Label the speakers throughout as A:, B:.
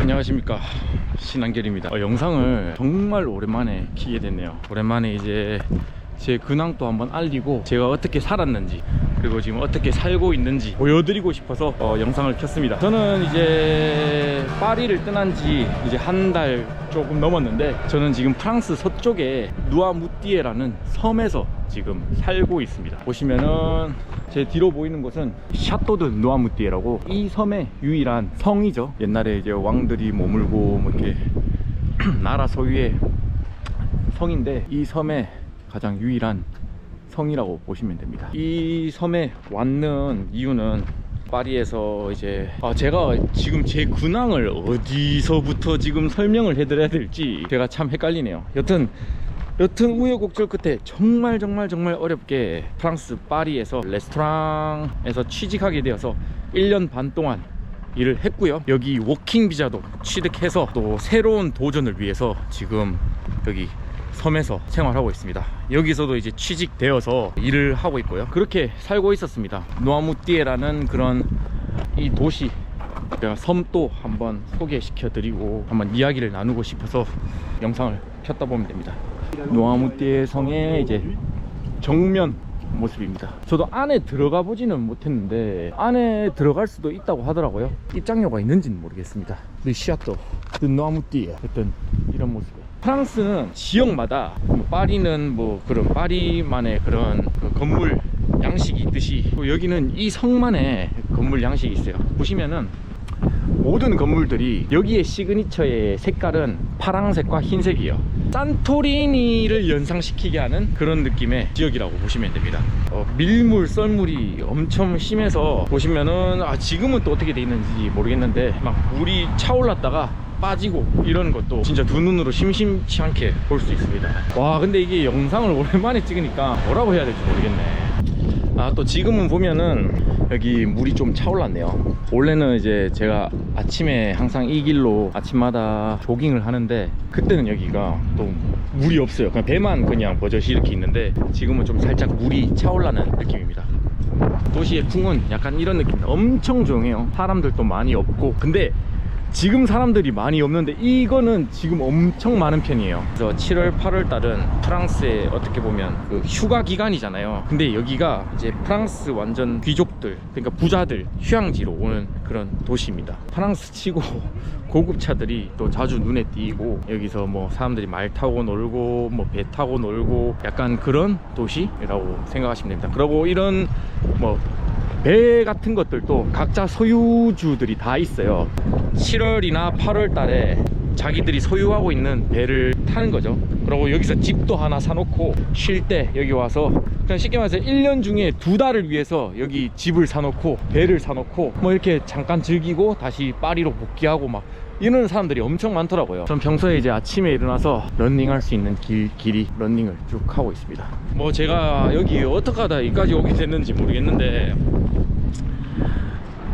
A: 안녕하십니까. 신한결입니다. 어, 영상을 정말 오랜만에 키게 됐네요. 오랜만에 이제 제 근황도 한번 알리고 제가 어떻게 살았는지 그리고 지금 어떻게 살고 있는지 보여드리고 싶어서 어, 영상을 켰습니다. 저는 이제 파리를 떠난 지 이제 한 달 조금 넘었는데 저는 지금 프랑스 서쪽에 누아무띠에라는 섬에서 지금 살고 있습니다. 보시면은 제 뒤로 보이는 곳은 샤토드 누아무띠에라고 이 섬의 유일한 성이죠. 옛날에 이제 왕들이 머물고 뭐 이렇게 나라 소유의 성인데 이 섬의 가장 유일한 성이라고 보시면 됩니다. 이 섬에 왔는 이유는 파리에서 이제 아 제가 지금 제 근황을 어디서부터 지금 설명을 해드려야 될지 제가 참 헷갈리네요. 여튼 여튼 우여곡절 끝에 정말 정말 정말 어렵게 프랑스 파리에서 레스토랑에서 취직하게 되어서 1년 반 동안 일을 했고요. 여기 워킹 비자도 취득해서 또 새로운 도전을 위해서 지금 여기 섬에서 생활하고 있습니다. 여기서도 이제 취직되어서 일을 하고 있고요. 그렇게 살고 있었습니다. 노아무띠에라는 그런 이 도시 제가 섬도 한번 소개시켜 드리고 한번 이야기를 나누고 싶어서 영상을 켰다 보면 됩니다. 노아무띠에 성의 이제 정면 모습입니다. 저도 안에 들어가 보지는 못했는데 안에 들어갈 수도 있다고 하더라고요. 입장료가 있는지는 모르겠습니다. 르시아토, 드노아무띠에 어떤 이런 모습. 프랑스는 지역마다 뭐 파리는 뭐 그런 파리만의 그런 그 건물 양식이 있듯이 또 여기는 이 성만의 건물 양식이 있어요. 보시면은 모든 건물들이 여기에 시그니처의 색깔은 파랑색과 흰색이에요. 산토리니를 연상시키게 하는 그런 느낌의 지역이라고 보시면 됩니다. 어, 밀물, 썰물이 엄청 심해서 보시면은 아, 지금은 또 어떻게 돼 있는지 모르겠는데 막 물이 차올랐다가 빠지고 이런 것도 진짜 두 눈으로 심심치 않게 볼 수 있습니다. 와 근데 이게 영상을 오랜만에 찍으니까 뭐라고 해야 될지 모르겠네. 아 또 지금은 보면은 여기 물이 좀 차올랐네요. 원래는 이제 제가 아침에 항상 이 길로 아침마다 조깅을 하는데 그때는 여기가 또 물이 없어요. 그냥 배만 그냥 버젓이 이렇게 있는데 지금은 좀 살짝 물이 차올라는 느낌입니다. 도시의 풍은 약간 이런 느낌 엄청 조용해요. 사람들도 많이 없고. 근데 지금 사람들이 많이 없는데 이거는 지금 엄청 많은 편이에요. 그래서 7월 8월 달은 프랑스에 어떻게 보면 그 휴가 기간이잖아요. 근데 여기가 이제 프랑스 완전 귀족들 그러니까 부자들 휴양지로 오는 그런 도시입니다. 프랑스 치고 고급차들이 또 자주 눈에 띄고 여기서 뭐 사람들이 말 타고 놀고 뭐 배 타고 놀고 약간 그런 도시라고 생각하시면 됩니다. 그리고 이런 뭐 배 같은 것들도 각자 소유주들이 다 있어요. 7월이나 8월 달에 자기들이 소유하고 있는 배를 타는 거죠. 그리고 여기서 집도 하나 사놓고 쉴 때 여기 와서 그냥 쉽게 말해서 1년 중에 두 달을 위해서 여기 집을 사놓고 배를 사놓고 뭐 이렇게 잠깐 즐기고 다시 파리로 복귀하고 막 이러는 사람들이 엄청 많더라고요. 전 평소에 이제 아침에 일어나서 런닝할 수 있는 길, 길이 런닝을 쭉 하고 있습니다. 뭐 제가 여기 어떻게 하다 여기까지 오게 됐는지 모르겠는데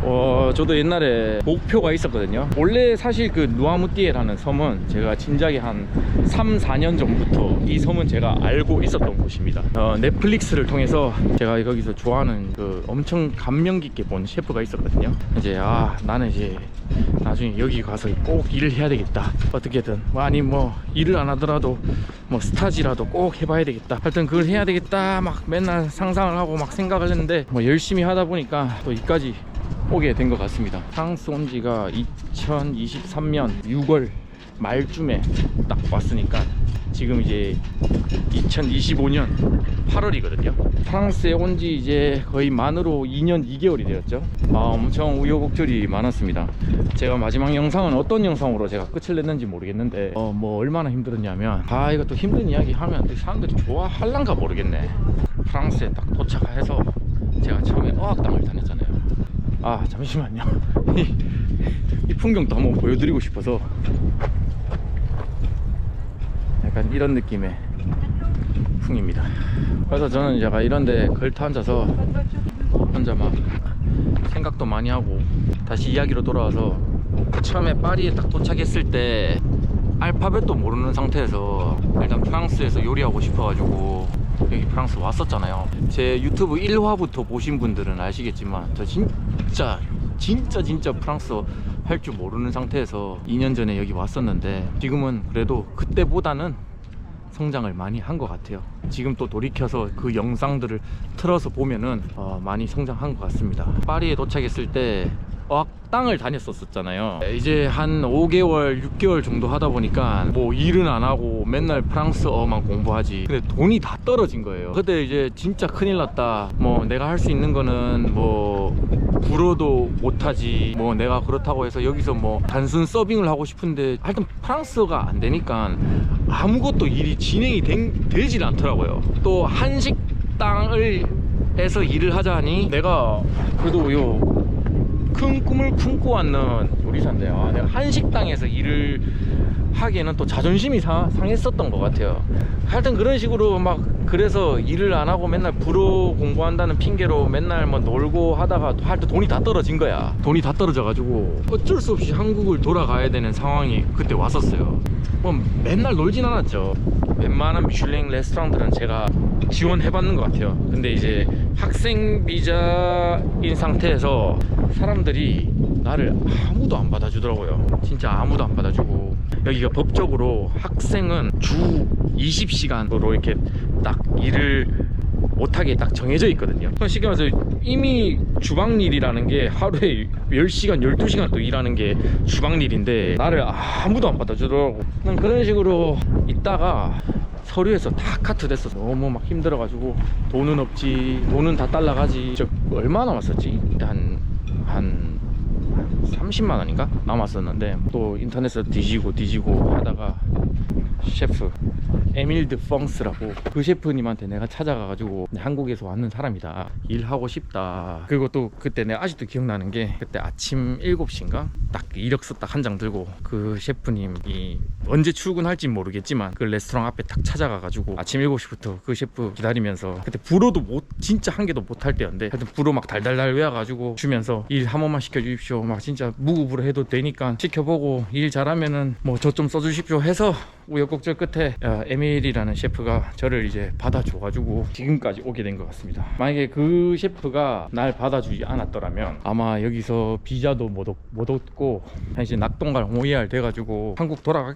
A: 어, 저도 옛날에 목표가 있었거든요. 원래 사실 그 누아무띠에라는 섬은 제가 진작에 한 3, 4년 전부터 이 섬은 제가 알고 있었던 곳입니다. 어, 넷플릭스를 통해서 제가 거기서 좋아하는 그 엄청 감명 깊게 본 셰프가 있었거든요. 이제 아, 나는 이제 나중에 여기 가서 꼭 일을 해야 되겠다. 어떻게든 뭐 아니 뭐 일을 안 하더라도 뭐 스타지라도 꼭 해봐야 되겠다. 하여튼 그걸 해야 되겠다. 막 맨날 상상을 하고 막 생각을 했는데 뭐 열심히 하다 보니까 또 이까지 오게 된 것 같습니다. 프랑스 온 지가 2023년 6월 말쯤에 딱 왔으니까 지금 이제 2025년 8월이거든요. 프랑스에 온 지 이제 거의 만으로 2년 2개월이 되었죠. 아, 엄청 우여곡절이 많았습니다. 제가 마지막 영상은 어떤 영상으로 제가 끝을 냈는지 모르겠는데, 어, 뭐 얼마나 힘들었냐면, 아, 이거 또 힘든 이야기 하면 사람들이 좋아할란가 모르겠네. 프랑스에 딱 도착해서 제가 처음에 어학당을 다녔잖아요. 아 잠시만요. 이, 이 풍경도 한번 보여드리고 싶어서 약간 이런 느낌의 풍입니다. 그래서 저는 약간 이런데 걸터 앉아서 혼자 막 생각도 많이 하고 다시 이야기로 돌아와서 처음에 파리에 딱 도착했을 때 알파벳도 모르는 상태에서 일단 프랑스에서 요리하고 싶어가지고 여기 프랑스 왔었잖아요. 제 유튜브 1화부터 보신 분들은 아시겠지만 저 진짜 진짜 진짜 프랑스어 할 줄 모르는 상태에서 2년 전에 여기 왔었는데 지금은 그래도 그때보다는 성장을 많이 한 것 같아요. 지금 또 돌이켜서 그 영상들을 틀어서 보면은 어, 많이 성장한 것 같습니다. 파리에 도착했을 때 어학당을 다녔었잖아요. 이제 한 5개월, 6개월 정도 하다 보니까 뭐 일은 안 하고 맨날 프랑스어만 공부하지. 근데 돈이 다 떨어진 거예요. 그때 이제 진짜 큰일 났다. 뭐 내가 할 수 있는 거는 뭐 불어도 못하지. 뭐 내가 그렇다고 해서 여기서 뭐 단순 서빙을 하고 싶은데 하여튼 프랑스어가 안 되니까 아무것도 일이 진행이 된- 되질 않더라고요. 또 한식당을 에서 일을 하자니 내가 그래도 요 큰 꿈을 품고 왔는 요리사인데 아, 내가 한식당에서 일을 하기에는 또 자존심이 상, 상했었던 것 같아요. 하여튼 그런 식으로 막 그래서 일을 안 하고 맨날 불어 공부한다는 핑계로 맨날 뭐 놀고 하다가 할때 돈이 다 떨어진 거야. 돈이 다 떨어져 가지고 어쩔 수 없이 한국을 돌아가야 되는 상황이 그때 왔었어요. 뭐 맨날 놀진 않았죠. 웬만한 미슐랭 레스토랑들은 제가 지원해봤는 것 같아요. 근데 이제 학생 비자인 상태에서 사람들이 나를 아무도 안 받아주더라고요. 진짜 아무도 안 받아주고. 여기가 법적으로 학생은 주 20시간으로 이렇게 딱 일을 못하게 딱 정해져 있거든요. 쉽게 말해서 이미 주방일이라는 게 하루에 10시간 12시간 또 일하는 게 주방일인데 나를 아무도 안 받아주더라고. 난 그런 식으로 있다가 서류에서 다 카트 됐어 너무 막 힘들어가지고 돈은 없지 돈은 다 달라가지. 저 얼마 남았었지? 한한 30만 원인가 남았었는데 또 인터넷에서 뒤지고 뒤지고 하다가 셰프 에밀 드 펑스라고 그 셰프님한테 내가 찾아가가지고 한국에서 왔는 사람이다. 일하고 싶다. 그리고 또 그때 내가 아직도 기억나는 게 그때 아침 7시인가? 딱 이력서 딱 한 장 들고 그 셰프님이 언제 출근할지 모르겠지만 그 레스토랑 앞에 딱 찾아가가지고 아침 7시부터 그 셰프 기다리면서 그때 불어도 못 진짜 한 개도 못 할 때였는데 하여튼 불어 막 달달달 외워가지고 주면서 일 한 번만 시켜주십시오 막 진짜 무구부로 해도 되니까 시켜보고 일 잘하면은 뭐 저 좀 써주십시오 해서 우여곡절 끝에 야, 에밀이라는 셰프가 저를 이제 받아줘가지고 지금까지 오게 된 것 같습니다. 만약에 그 셰프가 날 받아주지 않았더라면 아마 여기서 비자도 못, 얻- 못 얻고 이제 낙동갈 오이알 돼가지고 한국 돌아가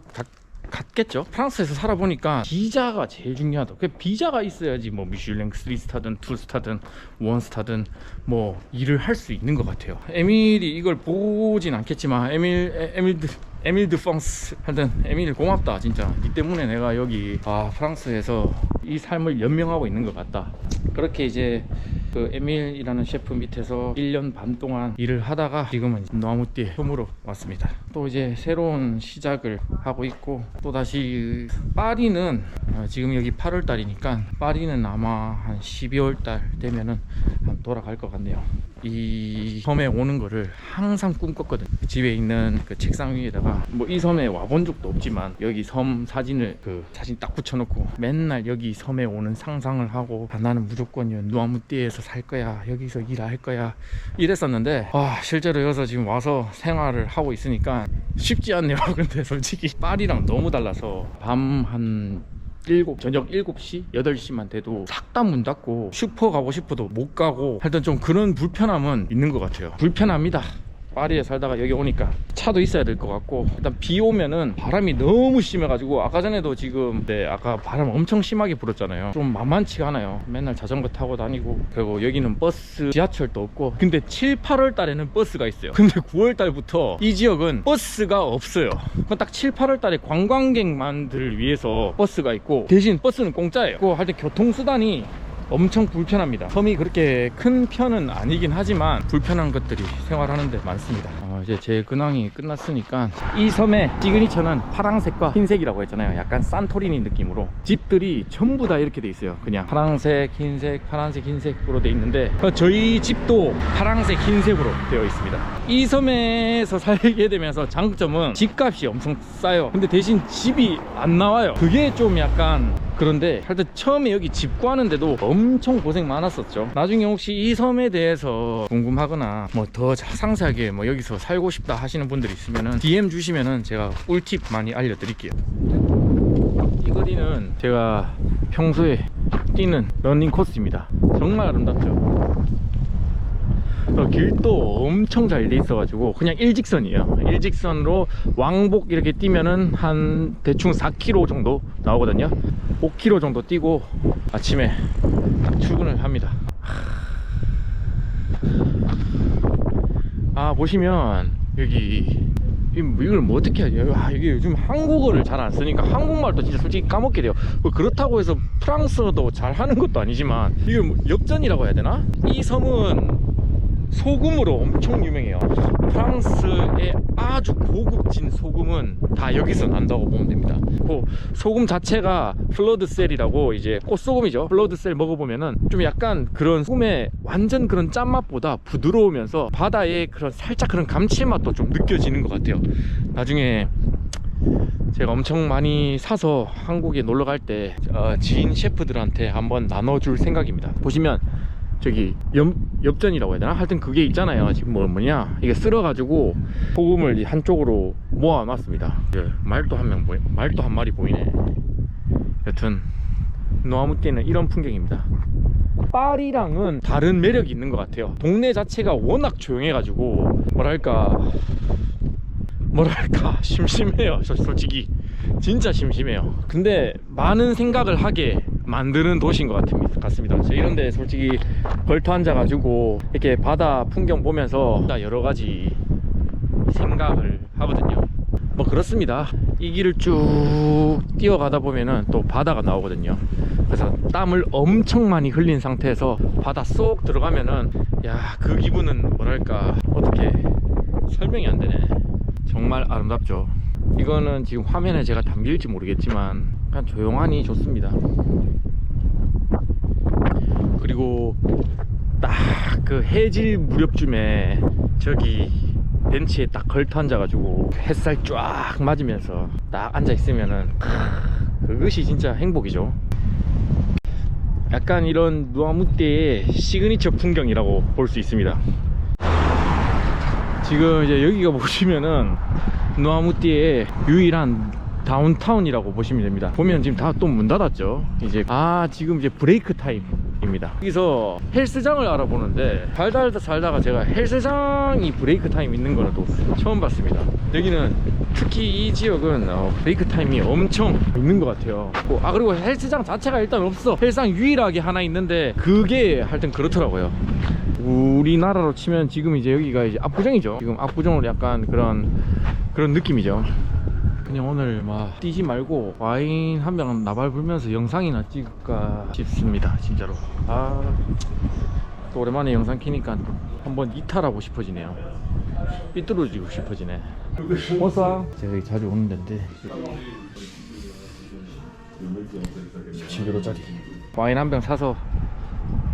A: 가- 갔겠죠. 프랑스에서 살아보니까 비자가 제일 중요하다. 그 비자가 있어야지 뭐 미슐랭 3스타든 2스타든 1스타든 뭐 일을 할 수 있는 것 같아요. 에밀이 이걸 보진 않겠지만 에밀 에- 에밀 드 에밀 드 펑스 하여튼 에밀 고맙다 진짜 니 때문에 내가 여기 아 프랑스에서 이 삶을 연명하고 있는 것 같다. 그렇게 이제 그 에밀이라는 셰프 밑에서 1년 반 동안 일을 하다가 지금은 나무띠에 처음으로 왔습니다. 또 이제 새로운 시작을 하고 있고 또 다시 파리는 어, 지금 여기 8월 달이니까 파리는 아마 한 12월 달 되면은 한 돌아갈 것 같네요. 이 섬에 오는 거를 항상 꿈꿨거든. 집에 있는 그 책상 위에다가 뭐 이 섬에 와본 적도 없지만 여기 섬 사진을 그 사진 딱 붙여놓고 맨날 여기 섬에 오는 상상을 하고 아, 나는 무조건 누아무띠에서 살 거야 여기서 일할 거야 이랬었는데 아 실제로 여기서 지금 와서 생활을 하고 있으니까 쉽지 않네요 근데 솔직히. 파리랑 너무 달라서 밤한 7, 저녁 7시, 8시만 돼도 싹 다 문 닫고 슈퍼 가고 싶어도 못 가고 하여튼 좀 그런 불편함은 있는 것 같아요. 불편합니다 파리에 살다가 여기 오니까 차도 있어야 될 것 같고 일단 비 오면은 바람이 너무 심해가지고 아까 전에도 지금 네 아까 바람 엄청 심하게 불었잖아요. 좀 만만치가 않아요. 맨날 자전거 타고 다니고 그리고 여기는 버스 지하철도 없고 근데 7, 8월 달에는 버스가 있어요. 근데 9월 달부터 이 지역은 버스가 없어요. 딱 7, 8월 달에 관광객만들을 위해서 버스가 있고 대신 버스는 공짜예요. 그거 할 때 교통수단이 엄청 불편합니다. 섬이 그렇게 큰 편은 아니긴 하지만 불편한 것들이 생활하는데 많습니다. 어, 이제 제 근황이 끝났으니까 이 섬의 시그니처는 파랑색과 흰색이라고 했잖아요. 약간 산토리니 느낌으로 집들이 전부 다 이렇게 돼 있어요. 그냥 파랑색, 흰색, 파란색, 흰색으로 돼 있는데 어, 저희 집도 파랑색, 흰색으로 되어 있습니다. 이 섬에서 살게 되면서 장점은 집값이 엄청 싸요. 근데 대신 집이 안 나와요. 그게 좀 약간 그런데 하여튼 처음에 여기 집 구하는데도 엄청 고생 많았었죠. 나중에 혹시 이 섬에 대해서 궁금하거나 뭐 더 상세하게 뭐 여기서 살고 싶다 하시는 분들이 있으면은 DM 주시면은 제가 꿀팁 많이 알려드릴게요. 이 거리는 제가 평소에 뛰는 러닝 코스입니다. 정말 아름답죠? 또 길도 엄청 잘 돼 있어 가지고 그냥 일직선이에요. 일직선으로 왕복 이렇게 뛰면은 한 대충 4km 정도 나오거든요. 5km 정도 뛰고 아침에 딱 출근을 합니다. 아 보시면 여기 이- 이걸 뭐 어떻게 하냐 아, 이게 요즘 한국어를 잘 안 쓰니까 한국말도 진짜 솔직히 까먹게 돼요 뭐 그렇다고 해서 프랑스어도 잘 하는 것도 아니지만 이게 뭐 엽전이라고 해야 되나 이 섬은 소금으로 엄청 유명해요. 프랑스의 아주 고급진 소금은 다 여기서 난다고 보면 됩니다. 그 소금 자체가 플러드셀이라고 이제 꽃소금이죠. 플러드셀 먹어보면은 좀 약간 그런 소금의 완전 그런 짠맛보다 부드러우면서 바다의 그런 살짝 그런 감칠맛도 좀 느껴지는 것 같아요. 나중에 제가 엄청 많이 사서 한국에 놀러 갈때 어, 지인 셰프들한테 한번 나눠줄 생각입니다. 보시면 저기 엽, 엽전이라고 해야 되나? 하여튼 그게 있잖아요. 지금 뭐, 뭐냐? 이게 쓸어가지고 소금을 이 한쪽으로 모아놨습니다. 이제 말도 한 명 보이 말도 한 마리 보이네. 여튼 노아무띠는 이런 풍경입니다. 파리랑은 다른 매력이 있는 것 같아요. 동네 자체가 워낙 조용해가지고 뭐랄까 뭐랄까 심심해요. 저- 솔직히. 진짜 심심해요. 근데 많은 생각을 하게 만드는 도시인 것 같습니다. 저 이런데 솔직히 벌터 앉아가지고 이렇게 바다 풍경 보면서 여러 가지 생각을 하거든요. 뭐 그렇습니다. 이 길을 쭉 뛰어가다 보면은 또 바다가 나오거든요. 그래서 땀을 엄청 많이 흘린 상태에서 바다 쏙 들어가면은 야 그 기분은 뭐랄까 어떻게 설명이 안 되네. 정말 아름답죠. 이거는 지금 화면에 제가 담길지 모르겠지만 그냥 조용하니 좋습니다 그리고 딱 그 해질 무렵쯤에 저기 벤치에 딱 걸터 앉아가지고 햇살 쫙 맞으면서 딱 앉아 있으면은 크, 그것이 진짜 행복이죠. 약간 이런 누아무떼의 시그니처 풍경이라고 볼 수 있습니다. 지금 이제 여기가 보시면은 누아무띠의 유일한 다운타운이라고 보시면 됩니다. 보면 지금 다 또 문 닫았죠. 이제 아 지금 이제 브레이크 타임 입니다. 여기서 헬스장을 알아보는데 살다 살다가 제가 헬스장이 브레이크 타임 있는 거는 또 처음 봤습니다. 여기는 특히 이 지역은 어, 브레이크 타임이 엄청 있는 것 같아요. 뭐, 아 그리고 헬스장 자체가 일단 없어. 헬스장 유일하게 하나 있는데 그게 하여튼 그렇더라고요. 우리나라로 치면 지금 이제 여기가 이제 압구정이죠. 지금 압구정으로 약간 그런 그런 느낌이죠. 그냥 오늘 막 뛰지 말고 와인 한 병 나발 불면서 영상이나 찍을까 싶습니다. 진짜로. 아, 또 오랜만에 영상 키니까 한번 이탈하고 싶어지네요. 삐뚤어지고 싶어지네. 어서. 제가 자주 오는 데인데 17유로짜리 와인 한 병 사서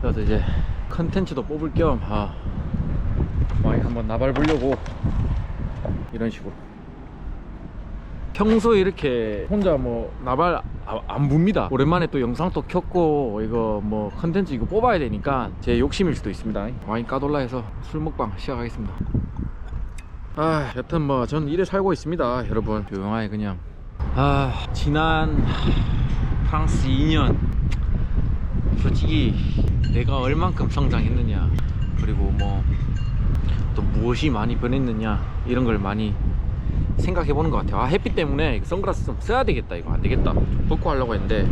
A: 그래서 이제 컨텐츠도 뽑을 겸 아, 와인 한번 나발 보려고 이런 식으로 평소에 이렇게 혼자 뭐 나발 아- 안 붑니다. 오랜만에 또 영상 또 켰고 이거 뭐 컨텐츠 이거 뽑아야 되니까 제 욕심일 수도 있습니다. 와인 까돌라 해서 술 먹방 시작하겠습니다. 아 여튼 뭐 전 이래 살고 있습니다 여러분. 조용하게 그냥. 아 지난 프랑스 2년. 솔직히 내가 얼만큼 성장했느냐 그리고 뭐 또 무엇이 많이 변했느냐 이런 걸 많이 생각해 보는 것 같아요. 아 햇빛 때문에 선글라스 좀 써야 되겠다 이거. 안 되겠다. 좀 벗고 하려고 했는데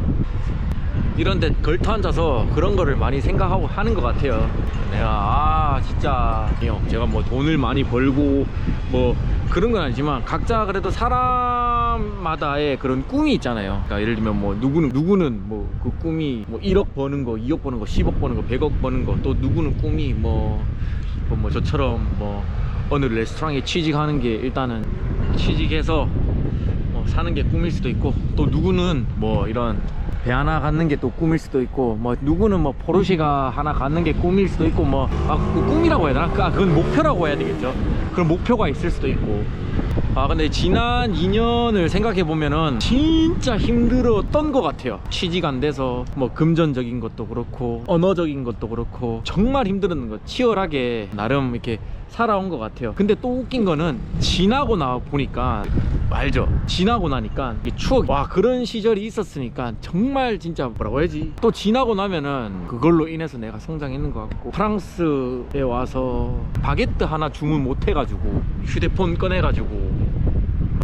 A: 이런데 걸터 앉아서 그런 거를 많이 생각하고 하는 것 같아요. 내가 아 진짜. 형 제가 뭐 돈을 많이 벌고 뭐 그런 건 아니지만 각자 그래도 사람마다의 그런 꿈이 있잖아요. 그러니까 예를 들면 뭐 누구는 누구는 뭐 그 꿈이 뭐 1억 버는 거 2억 버는 거 10억 버는 거 100억 버는 거 또 누구는 꿈이 뭐, 뭐, 뭐 저처럼 뭐 어느 레스토랑에 취직하는 게 일단은 취직해서 뭐 사는 게 꿈일 수도 있고 또 누구는 뭐 이런 배 하나 갖는 게 또 꿈일 수도 있고 뭐 누구는 뭐 포르쉐가 하나 갖는 게 꿈일 수도 있고 뭐아 그 꿈이라고 해야 되나? 아, 그건 목표라고 해야 되겠죠. 그런 목표가 있을 수도 있고 아 근데 지난 2년을 생각해 보면은 진짜 힘들었던 것 같아요. 취직 안 돼서 뭐 금전적인 것도 그렇고 언어적인 것도 그렇고 정말 힘들었는 거 치열하게 나름 이렇게 살아온 것 같아요. 근데 또 웃긴 거는 지나고 나 보니까 알죠? 지나고 나니까 추억 와 그런 시절이 있었으니까 정말 진짜 뭐라고 해야지? 또 지나고 나면은 그걸로 인해서 내가 성장했는 것 같고 프랑스에 와서 바게트 하나 주문 못 해가지고 휴대폰 꺼내가지고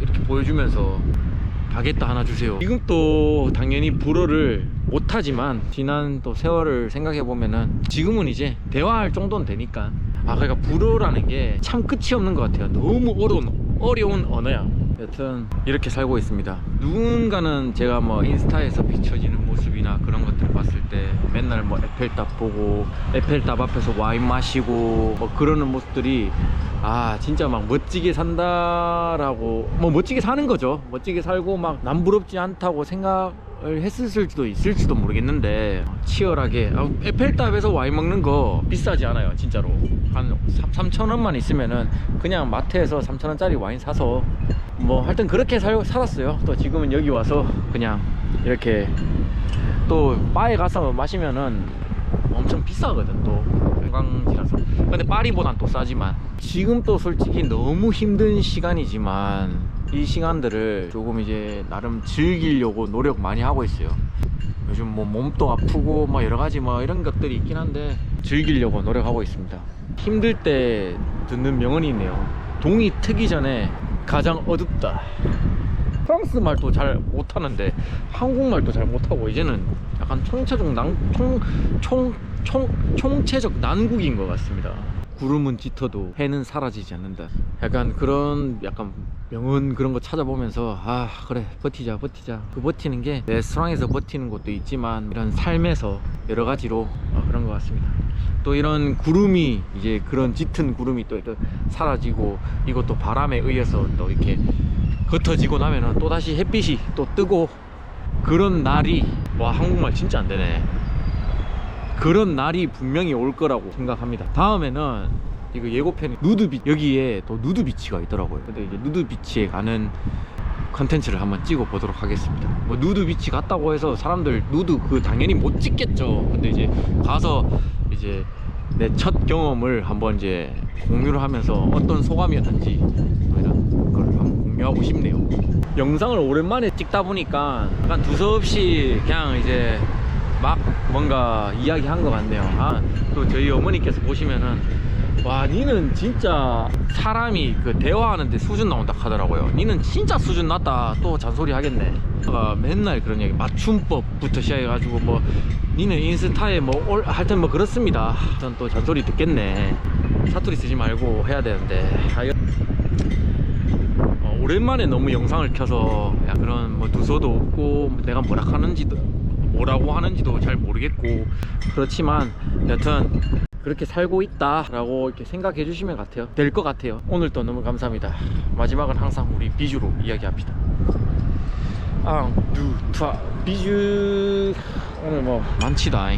A: 이렇게 보여주면서 바게트 하나 주세요. 지금 또 당연히 불어를 못하지만 지난 또 세월을 생각해 보면은 지금은 이제 대화할 정도는 되니까 아 그러니까 불어라는 게 참 끝이 없는 것 같아요. 너무 어려운 어려운 언어야. 여튼 이렇게 살고 있습니다. 누군가는 제가 뭐 인스타에서 비춰지는 모습이나 그런 것들을 봤을 때 맨날 뭐 에펠탑 보고 에펠탑 앞에서 와인 마시고 뭐 그러는 모습들이 아 진짜 막 멋지게 산다라고 뭐 멋지게 사는 거죠. 멋지게 살고 막 남부럽지 않다고 생각을 했을지도 있을지도 모르겠는데 치열하게. 아, 에펠탑에서 와인 먹는 거 비싸지 않아요 진짜로. 한 3, 3천 원만 있으면은 그냥 마트에서 3천 원짜리 와인 사서 뭐 하여튼 그렇게 살, 살았어요. 또 지금은 여기 와서 그냥 이렇게 또 바에 가서 마시면은 엄청 비싸거든 또. 관광지라서. 근데 파리보단 또 싸지만. 지금 또 솔직히 너무 힘든 시간이지만 이 시간들을 조금 이제 나름 즐기려고 노력 많이 하고 있어요. 요즘 뭐 몸도 아프고 뭐 여러 가지 뭐 이런 것들이 있긴 한데 즐기려고 노력하고 있습니다. 힘들 때 듣는 명언이 있네요. 동이 트기 전에 가장 어둡다. 프랑스 말도 잘 못하는데 한국말도 잘 못하고 이제는 약간 총체적 난, 총, 총, 총, 총체적 난국인 것 같습니다 구름은 짙어도 해는 사라지지 않는다. 약간 그런 약간 명언 그런 거 찾아보면서 아 그래 버티자 버티자. 그 버티는 게 레스토랑에서 버티는 것도 있지만 이런 삶에서 여러 가지로 어, 그런 것 같습니다. 또 이런 구름이 이제 그런 짙은 구름이 또 사라지고 이것도 바람에 의해서 또 이렇게 흩어지고 나면은 또 다시 햇빛이 또 뜨고 그런 날이 와 한국말 진짜 안 되네 그런 날이 분명히 올 거라고 생각합니다. 다음에는 이거 예고편이 누드비 여기에 또 누드비치가 있더라고요. 근데 이제 누드비치에 가는 컨텐츠를 한번 찍어 보도록 하겠습니다. 뭐 누드 비치 갔다고 해서 사람들 누드 그 당연히 못 찍겠죠. 근데 이제 가서 이제 내 첫 경험을 한번 이제 공유를 하면서 어떤 소감이었는지 뭐 이런 걸 한번 공유하고 싶네요. 영상을 오랜만에 찍다 보니까 약간 두서없이 그냥 이제 막 뭔가 이야기한 것 같네요. 아, 또 저희 어머니께서 보시면은 와 니는 진짜 사람이 그 대화하는데 수준 나온다 하더라고요. 니는 진짜 수준 낮다. 또 잔소리 하겠네. 아, 맨날 그런 얘기 맞춤법부터 시작해가지고 뭐 니는 인스타에 뭐 올, 하여튼 뭐 그렇습니다. 전 또 잔소리 듣겠네. 사투리 쓰지 말고 해야 되는데. 어, 오랜만에 너무 영상을 켜서 야, 그런 뭐 두서도 없고 내가 뭐라 하는지도 뭐라고 하는지도 잘 모르겠고 그렇지만 여튼 그렇게 살고 있다 라고 이렇게 생각해 주시면 같아요. 될 것 같아요. 오늘 또 너무 감사합니다. 마지막은 항상 우리 비주로 이야기합시다. 앙두타 비주. 오늘 뭐 많지다